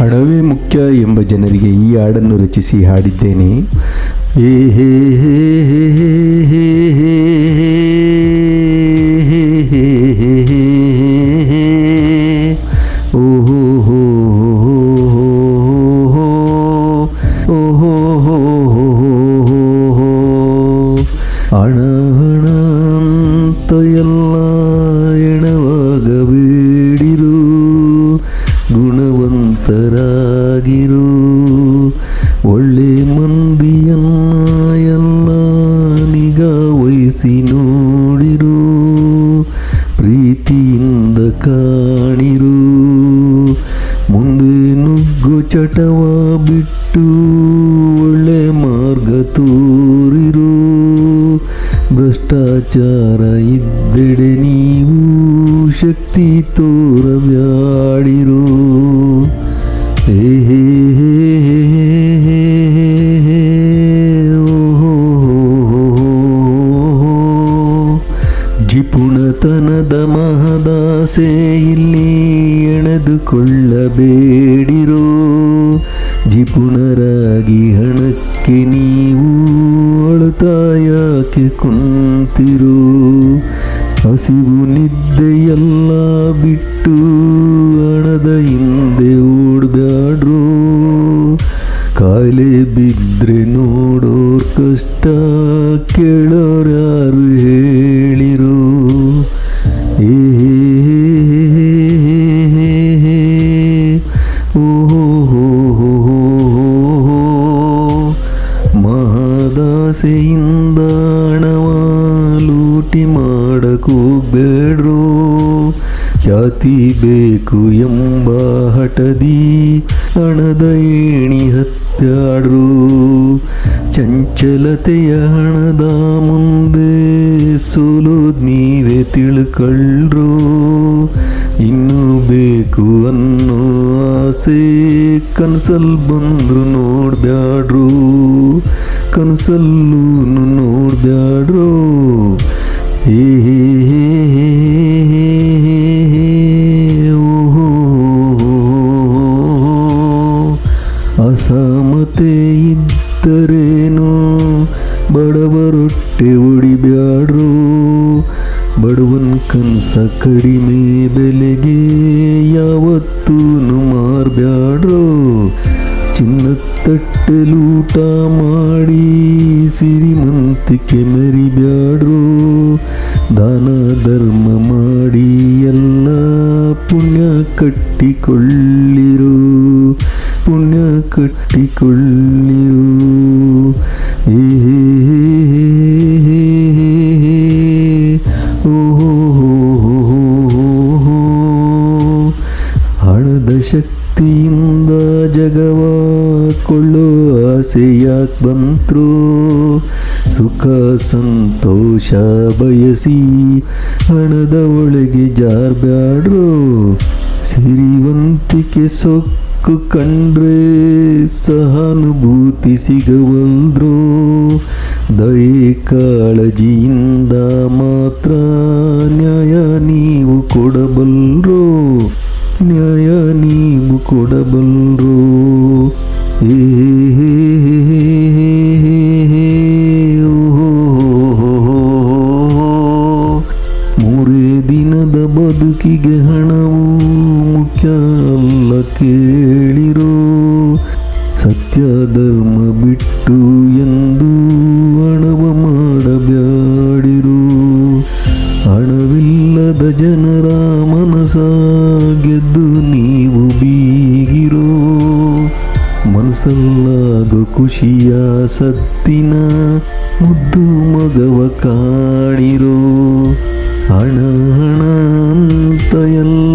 ಹಣವೇ ಮುಖ್ಯ ಎಂಬ ಜನರಿಗೆ ಈ ಹಾಡನ್ನು ರಚಿಸಿ ಹಾಡಿದ್ದೇನೆ ಹೇ ಹೇ ಹೇ ಹೇ ಹೇ ಹೇ. ಹಣ ಹಣ ಎಣವಾಗಬೇಡಿರು ವಹಿಸಿ ನೋಡಿರು, ಪ್ರೀತಿಯಿಂದ ಕಾಣಿರು. ಮುಂದೆ ನುಗ್ಗು ಚಟವ ಬಿಟ್ಟು ಒಳ್ಳೆ ಮಾರ್ಗ ತೋರಿರು. ಭ್ರಷ್ಟಾಚಾರ ಇದ್ದೆಡೆ ನೀವು ಶಕ್ತಿ ತೋರಬ್ಯಾಡಿರು ಹೇ ಹೇ ಹೇ ಹೇ ಹೇ ಜಿಪುಣತನದ ಮಹದಾಸೆ ಇಲ್ಲಿ ಎಣೆದುಕೊಳ್ಳಬೇಡಿರೋ ಜಿಪುಣರಾಗಿ ಹಣಕ್ಕೆ ನೀವು ಅಳುತಾಯಕ್ಕೆ ಕುಂತಿರೋ ಹಸಿವು ನಿದ್ದೆಯೆಲ್ಲ ಬಿಟ್ಟು ಹಣದ ಹಿಂದೆ ಓಡ್ಬ್ಯಾಡ್ರೋ ಕಾಯಿಲೆ ಬಿದ್ದರೆ ನೋಡೋರ್ ಕಷ್ಟ ಕೇಳೋರ್ ಯಾರು ಮಹದಾಸೆಯಿಂದ ಲೂಟಿ ಮಾಡಕ್ಕೂ ಬೇಡ್ರೋ? ಖ್ಯಾತಿ ಬೇಕು ಎಂಬ ಹಠದಿ ಹಣದ ಏಣಿ ಹತ್ಯಾಡ್ರು? ಚಂಚಲತೆಯ ಹಣದ ಮುಂದೆ ಸೋಲೋದ್ ನೀವೇ ತಿಳ್ಕೊಳ್ರು? ಇನ್ನೂ ಬೇಕು ಅನ್ನೋ ಆಸೆ. ಕನಸಲ್ ಬಂದ್ರು ನೋಡ್ಬ್ಯಾಡ್ರು. ಕನಸಲ್ಲೂ ನೋಡ್ಬ್ಯಾಡ್ರು. ಹೇ ಹೇ ಹೇ. ಅಸಮತೆ ಇದ್ದರೇನು? ಬಡವರೊಟ್ಟೆ ಒಡಿಬ್ಯಾಡ್ರು ಬಡವನ್ ಕನ್ಸ ಕಡಿಮೆ ಬೆಲೆಗೆ ಯಾವತ್ತೂ ಚಿನ್ನ ತಟ್ಟೆ ಲೂಟ ಮಾಡಿ ಸಿರಿಮಂತಿಕೆ ಮರಿಬ್ಯಾಡ್ರೋ? ದಾನ ಧರ್ಮ ಮಾಡಿ ಎಲ್ಲ ಪುಣ್ಯ ಕಟ್ಟಿಕೊಳ್ಳಿರು? ಪುಣ್ಯ ಕಟ್ಟಿಕೊಳ್ಳಿರು? ಶಕ್ತಿಯಿಂದ ಜಗವ ಕೊಳ್ಳೋ ಆಸೆಯಾಕ್ ಬಂತ್ರು. ಸುಖ ಸಂತೋಷ ಬಯಸಿ ಹಣದ ಒಳಗೆ ಜಾರ್ಬ್ಯಾಡ್ರು ಸಿರಿವಂತಿಕೆ ಸೊಕ್ಕು ಕಂಡ್ರೆ ಸಹಾನುಭೂತಿ ಸಿಗವಂದ್ರು ದಯೆ ಕಾಳಜಿಯಿಂದ ಮಾತ್ರ ನ್ಯಾಯ ನೀವು ಕೊಡಬಲ್ರೋ. ಕೊಡಬಲ್ರು ಮೂರೇ ದಿನದ ಬದುಕಿಗೆ ಹಣವು ಮುಖ್ಯ ಅಲ್ಲ ಕೇಳಿರೋ. ಸತ್ಯ ಧರ್ಮ ಬಿಟ್ಟು ಎಂದು ಹಣವ ಮಾಡಬ್ಯಾಡಿರು. ಹಣವಿಲ್ಲದ ಜನರ ಮನಸ ಗೆದ್ದು ನೀ ಮನಸ್ಸಲ್ಲಾಗೋ ಖುಷಿಯ ಸತ್ತಿನ ಮುದ್ದು ಮಗವ ಕಾಡಿರೋ ಹಣ ಹಣ ಅಂತ ಎಲ್ಲ